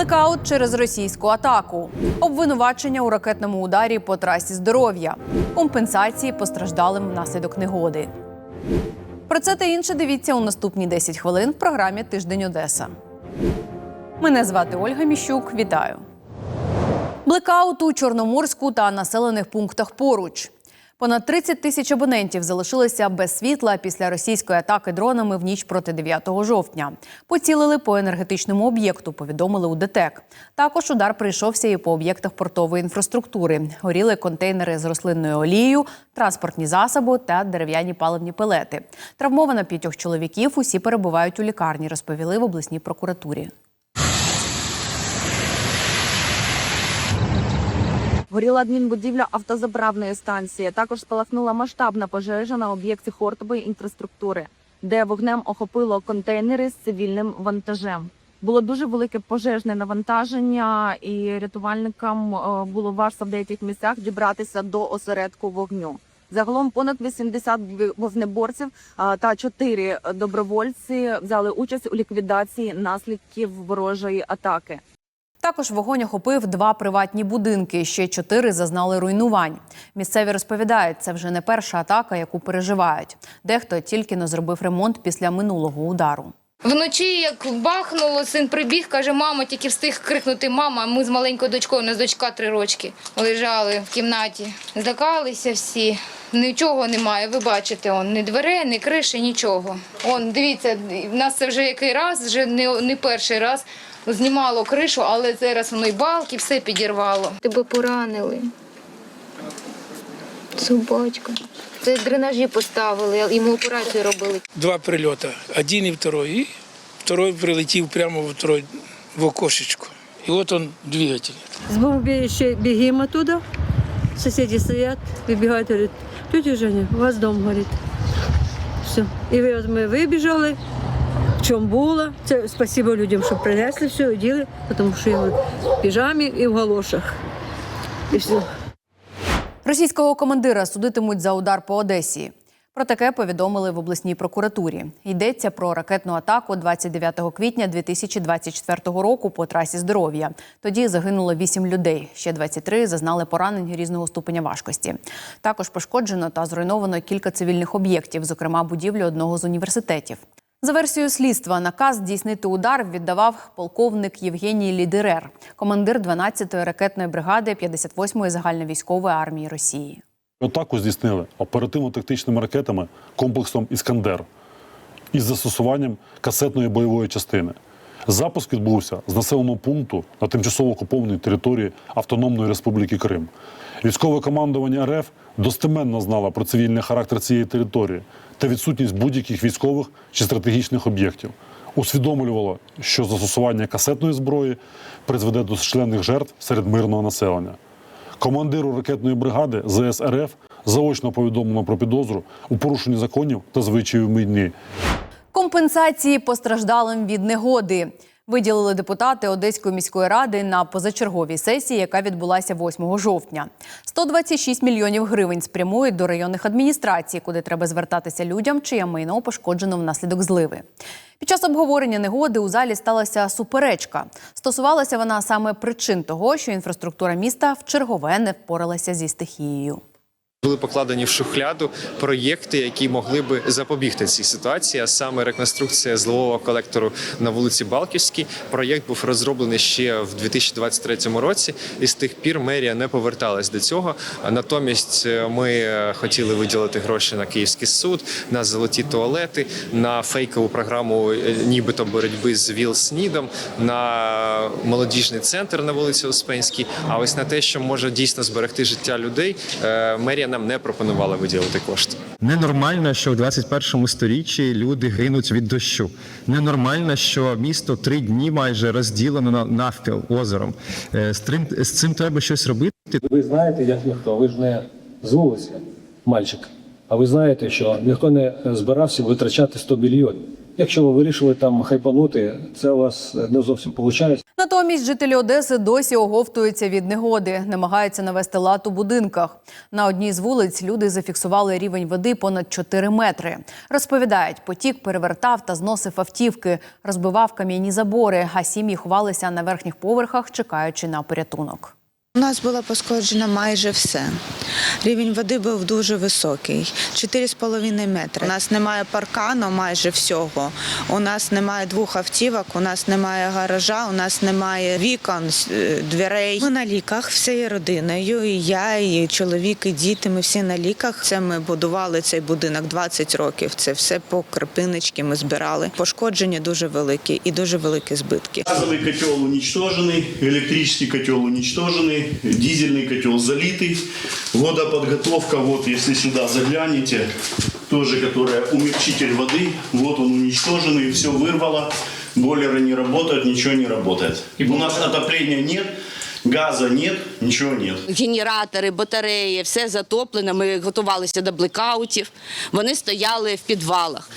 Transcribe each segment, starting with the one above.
Блекаут через російську атаку, обвинувачення у ракетному ударі по трасі здоров'я, компенсації постраждалим внаслідок негоди. Про це та інше дивіться у наступні 10 хвилин в програмі Тиждень Одеса. Мене звати Ольга Міщук. Вітаю. Блекаут у Чорноморську та населених пунктах поруч. Понад 30 тисяч абонентів залишилися без світла після російської атаки дронами в ніч проти 9 жовтня. Поцілили по енергетичному об'єкту, повідомили у ДТЕК. Також удар прийшовся і по об'єктах портової інфраструктури. Горіли контейнери з рослинною олією, транспортні засоби та дерев'яні паливні пелети. Травмовано п'ятьох чоловіків. Усі перебувають у лікарні, розповіли в обласній прокуратурі. Горіла адмінбудівля автозаправної станції. Також спалахнула масштабна пожежа на об'єкті хортової інфраструктури, де вогнем охопило контейнери з цивільним вантажем. Було дуже велике пожежне навантаження, і рятувальникам е, було важко в деяких місцях дібратися до осередку вогню. Загалом понад 80 вогнеборців та 4 добровольці взяли участь у ліквідації наслідків ворожої атаки. Також вогонь охопив два приватні будинки. Ще чотири зазнали руйнувань. Місцеві розповідають, це вже не перша атака, яку переживають. Дехто тільки не зробив ремонт після минулого удару. Вночі, як бахнуло, син прибіг, каже, мама, тільки встиг крикнути мама. Ми з маленькою дочкою, у нас дочка три рочки, лежали в кімнаті. Злякалися всі. Нічого немає. Ви бачите, он, ні дверей, ні криші, нічого. Он, дивіться, в нас це вже який раз, вже не, не перший раз. Знімало кришу, але зараз воно і балки, все підірвало. Тебе поранили. Собачка. Це дренажі поставили, йому операцію робили. два прильоти, один і второй. І второй прилетів прямо в, трой, в окошечко. І от он двигатель. С бомбоубежища бегим оттуда. Соседи стоят, выбегают, говорят, тетя Женя, у вас дом горит. Все. І ми вибіжали, чому було. Це спасибо людям, що принесли все, оділи, тому що я в піжамі і в галошах. І все. Російського командира судитимуть за удар по Одесі. Про таке повідомили в обласній прокуратурі. Йдеться про ракетну атаку 29 квітня 2024 року по трасі здоров'я. Тоді загинуло 8 людей. Ще 23 зазнали поранень різного ступеня важкості. Також пошкоджено та зруйновано кілька цивільних об'єктів, зокрема будівлю одного з університетів. За версією слідства, наказ здійснити удар віддавав полковник Євгеній Лідерер, командир 12-ї ракетної бригади 58-ї загальновійськової армії Росії. Атаку здійснили оперативно-тактичними ракетами комплексом Іскандер із застосуванням касетної бойової частини. Запуск відбувся з населеного пункту на тимчасово окупованій території Автономної Республіки Крим. Військове командування РФ достеменно знало про цивільний характер цієї території та відсутність будь-яких військових чи стратегічних об'єктів. Усвідомлювало, що застосування касетної зброї призведе до численних жертв серед мирного населення. Командиру ракетної бригади ЗС РФ заочно повідомлено про підозру у порушенні законів та звичаїв війни. Компенсації постраждалим від негоди виділили депутати Одеської міської ради на позачерговій сесії, яка відбулася 8 жовтня. 126 мільйонів гривень спрямують до районних адміністрацій, куди треба звертатися людям, чиє майно пошкоджено внаслідок зливи. Під час обговорення негоди у залі сталася суперечка. Стосувалася вона саме причин того, що інфраструктура міста в чергове не впоралася зі стихією. Були покладені в шухляду проєкти, які могли би запобігти цій ситуації. А саме реконструкція зливового колектору на вулиці Балківській. Проєкт був розроблений ще в 2023 році, і з тих пір мерія не поверталась до цього. Натомість е, ми е, хотіли виділити гроші на Київський суд, на золоті туалети, на фейкову програму, е, нібито боротьби з ВІЛ-СНІДом, на молодіжний центр на вулиці Успенській. А ось на те, що може дійсно зберегти життя людей, мерія нам не пропонувала виділити кошти. Ненормально, що в 21 сторіччі люди гинуть від дощу. Ненормально, що місто три дні майже розділено на навпіл озером. Е, З цим, з цим треба щось робити. Ви знаєте, як ніхто, ви ж не з вулиці, мальчик. А ви знаєте, що ніхто не збирався витрачати 100 мільйонів. Якщо ви вирішили там хайпанути, це у вас не зовсім виходить. Натомість жителі Одеси досі оговтуються від негоди, намагаються навести лад у будинках. На одній з вулиць люди зафіксували рівень води понад 4 метри. Розповідають, потік перевертав та зносив автівки, розбивав кам'яні забори, а сім'ї ховалися на верхніх поверхах, чекаючи на порятунок. У нас було пошкоджено майже все. Рівень води був дуже високий 4,5 метри. У нас немає паркану майже всього. У нас немає двох автівок, у нас немає гаража, у нас немає вікон, е, дверей. Ми на ліках всією родиною. І я, і чоловік, і діти. Ми всі на ліках. Це ми будували цей будинок 20 років. Це все по крапиночки ми збирали. Пошкодження дуже великі і дуже великі збитки. Газовый котел уничтоженный, электрический котел уничтоженный, дизельный котел залитый, водоподготовка, вот если сюда заглянете, тоже которая умягчитель воды, вот он уничтоженный, все вырвало, бойлеры не работают, ничего не работает. У нас отопления нет, газа нет, ничего нет. генератори, батареї, все затоплено. Ми готувалися до блекаутів. Вони стояли в підвалах.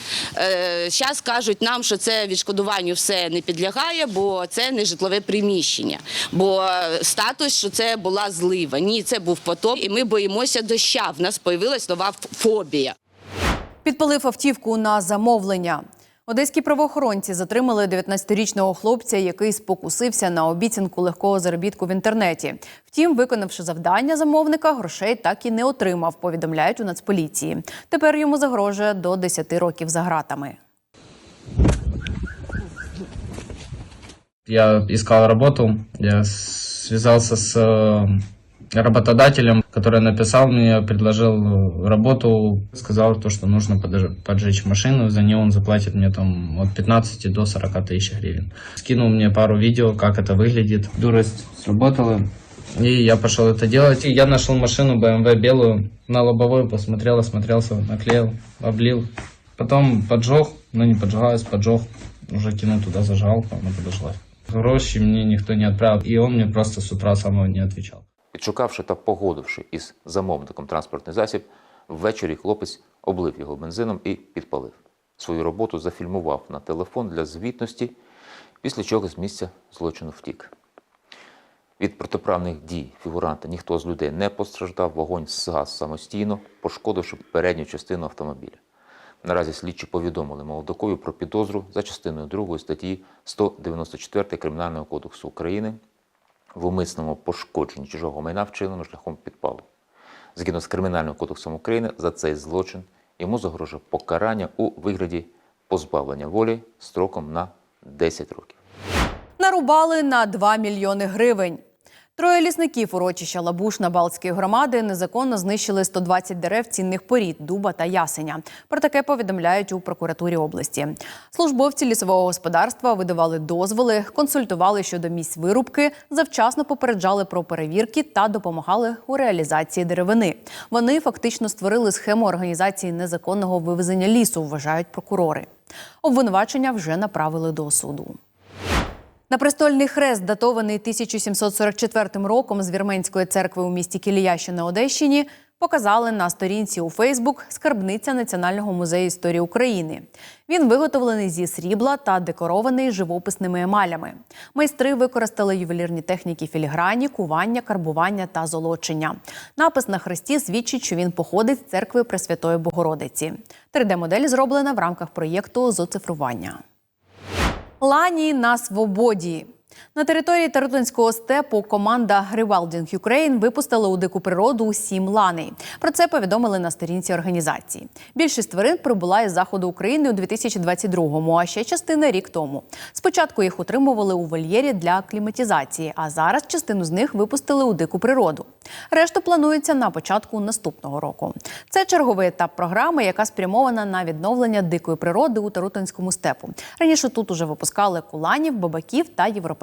Зараз кажуть нам, що це відшкодуванню все не підлягає, бо це не житлове приміщення. Бо статус, що це була злива. Ні, це був потоп, і ми боїмося доща. В нас появилась нова фобія. Підпалив автівку на замовлення. Одеські правоохоронці затримали 19-річного хлопця, який спокусився на обіцянку легкого заробітку в інтернеті. Втім, виконавши завдання замовника, грошей так і не отримав. Повідомляють у Нацполіції. Тепер йому загрожує до 10 років за ґратами. Я искал работу, я связался с э, работодателем, который написал мне, предложил э, работу, сказал то, что нужно поджечь машину, за нее он заплатит мне там от 15 до 40 тысяч гривен. Скинул мне пару видео, как это выглядит. Дурость сработала, и я пошел это делать. И я нашел машину BMW белую, на лобовой посмотрел, осмотрелся, наклеил, облил. Потом поджег, но не поджигалась, поджег. Уже кинул туда зажигалку, она подошлась. Гроши мне никто не отправил, и он мне просто с утра самого не отвечал. Підшукавши та погодивши із замовником транспортний засіб, ввечері хлопець облив його бензином і підпалив. Свою роботу зафільмував на телефон для звітності, після чого з місця злочину втік. Від протиправних дій фігуранта ніхто з людей не постраждав, вогонь згас самостійно, пошкодивши передню частину автомобіля. Наразі слідчі повідомили молодокові про підозру за частиною 2 статті 194 Кримінального кодексу України в умисному пошкодженні чужого майна вчинено шляхом підпалу. Згідно з Кримінальним кодексом України, за цей злочин йому загрожує покарання у вигляді позбавлення волі строком на 10 років. Нарубали на 2 мільйони гривень. Троє лісників урочища Лабушна Балтської громади незаконно знищили 120 дерев цінних порід дуба та ясеня. Про таке повідомляють у прокуратурі області. Службовці лісового господарства видавали дозволи, консультували щодо місць вирубки, завчасно попереджали про перевірки та допомагали у реалізації деревини. Вони фактично створили схему організації незаконного вивезення лісу, вважають прокурори. Обвинувачення вже направили до суду. На престольний хрест, датований 1744 роком з Вірменської церкви у місті Кілія, що на Одещині, показали на сторінці у Фейсбук скарбниця Національного музею історії України. Він виготовлений зі срібла та декорований живописними емалями. Майстри використали ювелірні техніки філіграні, кування, карбування та золочення. Напис на хресті свідчить, що він походить з церкви Пресвятої Богородиці. 3D-модель зроблена в рамках проєкту з оцифрування. Лані на свободі. На території Тарутинського степу команда Rewilding Ukraine випустила у дику природу сім ланей. Про це повідомили на сторінці організації. Більшість тварин прибула із заходу України у 2022-му, а ще частина рік тому. Спочатку їх утримували у вольєрі для акліматизації, а зараз частину з них випустили у дику природу. Решту планується на початку наступного року. Це черговий етап програми, яка спрямована на відновлення дикої природи у Тарутинському степу. Раніше тут уже випускали куланів, бабаків та європейських